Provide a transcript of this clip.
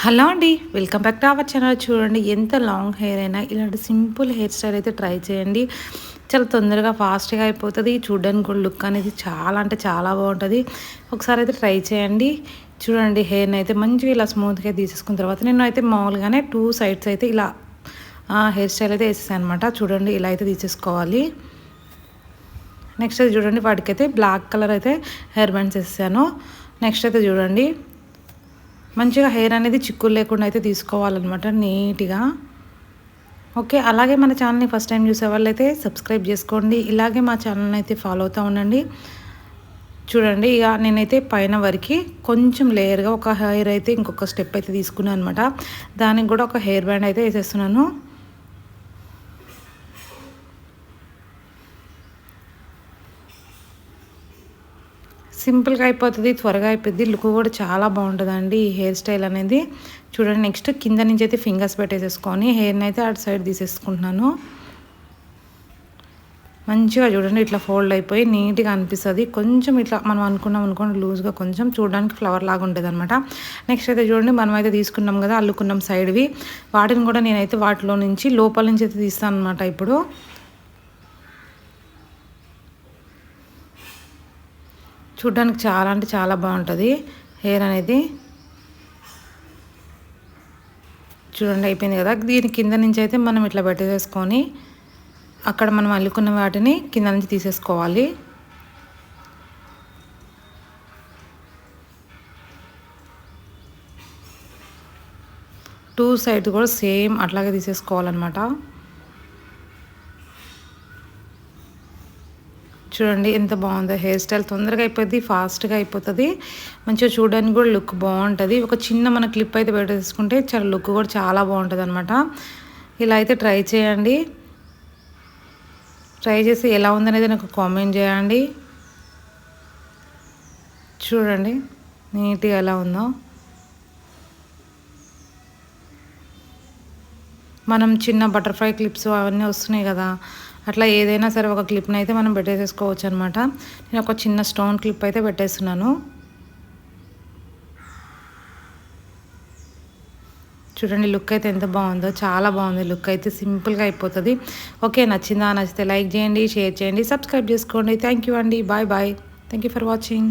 Hello అండి welcome back to our channel. చూడండి ఎంత లాంగ్ హెయిర్ అయినా ఇలాంటి సింపుల్ హెయిర్ స్టైల్ అయితే ట్రై చేయండి. చాలా తొందరగా ఫాస్ట్గా అయిపోతుంది. చూడడానికి కూడా లుక్ అనేది చాలా అంటే చాలా బాగుంటుంది. ఒకసారి అయితే ట్రై చేయండి. చూడండి హెయిర్ని అయితే మంచిగా ఇలా స్మూత్గా తీసేసుకున్న తర్వాత నేను అయితే మామూలుగానే టూ సైడ్స్ అయితే ఇలా హెయిర్ స్టైల్ అయితే వేసేసాను అనమాట చూడండి ఇలా అయితే తీసేసుకోవాలి. నెక్స్ట్ అయితే చూడండి వాటికైతే బ్లాక్ కలర్ అయితే హెయిర్ బ్యాండ్స్ వేసాను నెక్స్ట్ అయితే చూడండి మంచిగా హెయిర్ అనేది చిక్కులు లేకుండా అయితే తీసుకోవాలన్నమాట నీట్గా. ఓకే అలాగే మన ఛానల్ని ఫస్ట్ టైం చూసే వాళ్ళైతే సబ్స్క్రైబ్ చేసుకోండి. ఇలాగే మా ఛానల్ని అయితే ఫాలో అవుతూ ఉండండి. చూడండి ఇక నేనైతే పైన వరకు కొంచెం లేయర్గా ఒక హెయిర్ అయితే ఇంకొక స్టెప్ అయితే తీసుకున్నాను అనమాట దానికి కూడా ఒక హెయిర్ బ్యాండ్ అయితే వేసేస్తున్నాను. సింపుల్గా అయిపోతుంది త్వరగా అయిపోద్ది. లుక్ కూడా చాలా బాగుంటుందండి ఈ హెయిర్ స్టైల్ అనేది. చూడండి నెక్స్ట్ కింద నుంచి అయితే ఫింగర్స్ పెట్టేసేసుకొని హెయిర్ని అయితే అటు సైడ్ తీసేసుకుంటున్నాను. మంచిగా చూడండి ఇట్లా ఫోల్డ్ అయిపోయి నీట్గా అనిపిస్తుంది. కొంచెం ఇట్లా మనం అనుకున్నాం అనుకోండి లూజ్గా కొంచెం చూడడానికి ఫ్లవర్ లాగా ఉంటుంది అనమాట నెక్స్ట్ అయితే చూడండి మనం అయితే తీసుకున్నాం కదా అల్లుకున్నాం సైడ్వి. వాటిని కూడా నేనైతే వాటిలో నుంచి లోపల నుంచి అయితే తీస్తాను అనమాట ఇప్పుడు. చూడ్డానికి చాలా అంటే చాలా బాగుంటుంది. హెయిర్ అనేది. చూడండి అయిపోయింది కదా. దీని కింద నుంచి అయితే మనం ఇట్లా పెట్టేసుకొని అక్కడ మనం అల్లుకున్న వాటిని కింద నుంచి తీసేసుకోవాలి. టూ సైడ్ కూడా సేమ్ అట్లాగే తీసేసుకోవాలన్నమాట. చూడండి ఎంత బాగుందో హెయిర్ స్టైల్. తొందరగా అయిపోద్ది ఫాస్ట్గా అయిపోతుంది. మంచిగా చూడడానికి కూడా లుక్ బాగుంటుంది. ఒక చిన్న మన క్లిప్ అయితే పెట్టేసుకుంటే చాలా లుక్ కూడా చాలా బాగుంటుంది అనమాట ఇలా అయితే ట్రై చేయండి. ట్రై చేసి ఎలా ఉందనేది నాకు కామెంట్ చేయండి. చూడండి నీట్గా ఎలా ఉందో. మనం చిన్న బటర్ఫ్లై క్లిప్స్ అవన్నీ వస్తున్నాయి కదా అట్లా ఏదైనా సరే ఒక క్లిప్ని అయితే మనం పెట్టేసేసుకోవచ్చు అనమాట నేను ఒక చిన్న స్టోన్ క్లిప్ అయితే పెట్టేస్తున్నాను. చూడండి లుక్ అయితే ఎంత బాగుందో చాలా బాగుంది లుక్ అయితే. సింపుల్గా అయిపోతుంది. ఓకే నచ్చిందా? నచ్చితే లైక్ చేయండి షేర్ చేయండి సబ్స్క్రైబ్ చేసుకోండి. థ్యాంక్ యూ అండి. Bye bye thank you for watching